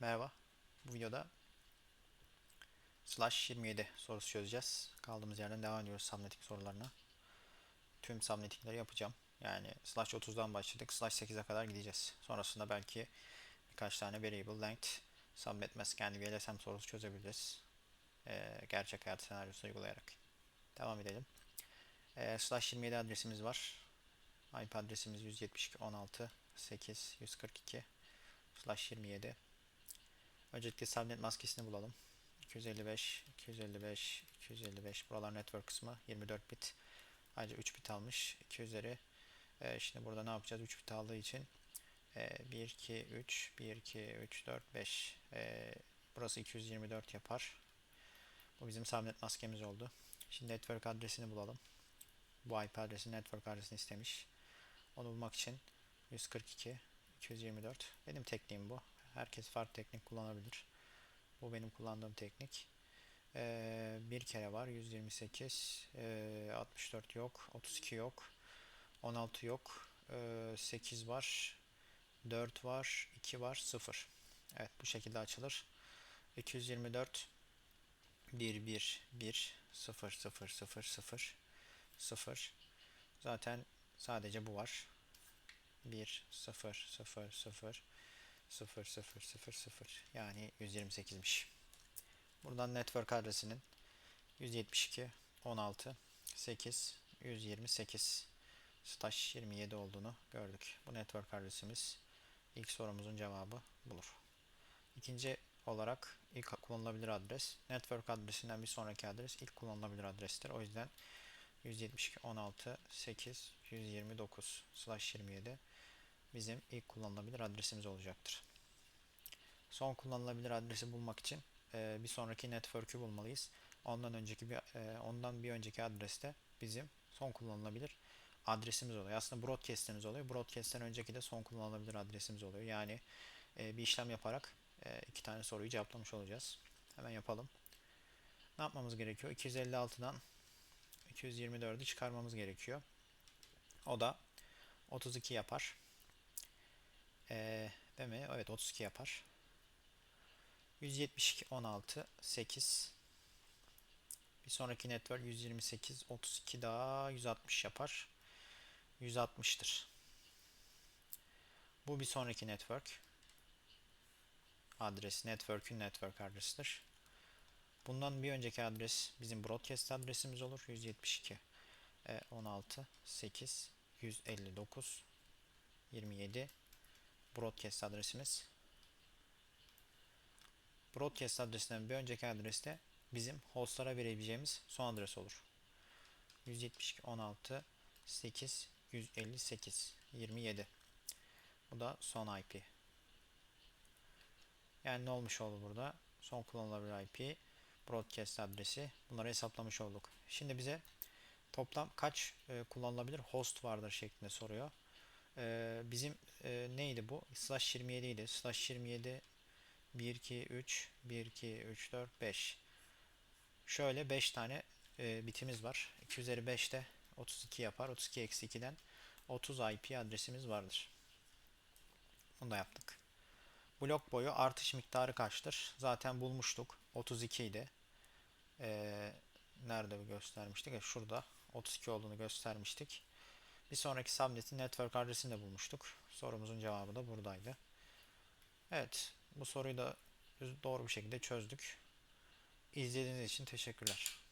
Merhaba. Bu videoda slash 27 sorusu çözeceğiz. Kaldığımız yerden devam ediyoruz subnetting sorularına. Tüm subnettingleri yapacağım. Yani slash 30'dan başladık. Slash 8'e kadar gideceğiz. Sonrasında belki birkaç tane variable length subnet mask yani VLSM sorusu çözebiliriz. Ee, gerçek hayat senaryosu uygulayarak. Devam edelim. Ee, slash 27 adresimiz var. IP adresimiz 172 16 8 142 slash 27 Öncelikle subnet maskesini bulalım. 255, 255, 255. Buralar network kısmı 24 bit. Ayrıca 3 bit almış. 2 üzeri. E, şimdi burada ne yapacağız? 3 bit aldığı için e, 1, 2, 3, 1, 2, 3, 4, 5. E, burası 224 yapar. Bu bizim subnet maskemiz oldu. Şimdi network adresini bulalım. Bu IP adresi network adresini istemiş. Onu bulmak için 142, 224. Benim tekniğim bu. Herkes farklı teknik kullanabilir. Bu benim kullandığım teknik. Ee, bir kere var. 128. Ee, 64 yok. 32 yok. 16 yok. Ee, 8 var. 4 var. 2 var. 0. Evet bu şekilde açılır. 224 1 1 1 0 0 0 0 0 Zaten sadece bu var. 1 0 0 0 0 0 0 0 yani 128'miş. Buradan network adresinin 172 16 8 128 slash 27 olduğunu gördük. Bu network adresimiz ilk sorumuzun cevabı bulur. İkinci olarak ilk kullanılabilir adres network adresinden bir sonraki adres ilk kullanılabilir adrestir. O yüzden 172 16 8 129 slash 27 bizim ilk kullanılabilir adresimiz olacaktır. Son kullanılabilir adresi bulmak için e, bir sonraki network'ü bulmalıyız. Ondan önceki bir e, ondan bir önceki adreste bizim son kullanılabilir adresimiz oluyor. Aslında broadcast'imiz oluyor. Broadcast'ten önceki de son kullanılabilir adresimiz oluyor. Yani e, bir işlem yaparak e, iki tane soruyu cevaplamış olacağız. Hemen yapalım. Ne yapmamız gerekiyor? 256'dan 224'ü çıkarmamız gerekiyor. O da 32 yapar. Ee, mi? Evet 32 yapar. 172 16 8 bir sonraki network 128 32 daha 160 yapar. 160'tır. Bu bir sonraki network. Adres network'ün network adresidir. Bundan bir önceki adres bizim broadcast adresimiz olur. 172 16 8 159 27 broadcast adresimiz. Broadcast adresinden bir önceki adreste bizim hostlara verebileceğimiz son adres olur. 172 16 8 158 27 Bu da son IP. Yani ne olmuş oldu burada? Son kullanılabilir IP, broadcast adresi. Bunları hesaplamış olduk. Şimdi bize toplam kaç e, kullanılabilir host vardır şeklinde soruyor. E, bizim e, neydi bu? Slash 27 idi. Slash 27 1, 2, 3, 1, 2, 3, 4, 5. Şöyle 5 tane e, bitimiz var. 2 üzeri 5 de 32 yapar. 32 eksi 2'den 30 IP adresimiz vardır. Bunu da yaptık. Blok boyu artış miktarı kaçtır? Zaten bulmuştuk. 32 idi. Ee, nerede göstermiştik? E, şurada 32 olduğunu göstermiştik. Bir sonraki subnet'in network adresini bulmuştuk. Sorumuzun cevabı da buradaydı. Evet, bu soruyu da doğru bir şekilde çözdük. İzlediğiniz için teşekkürler.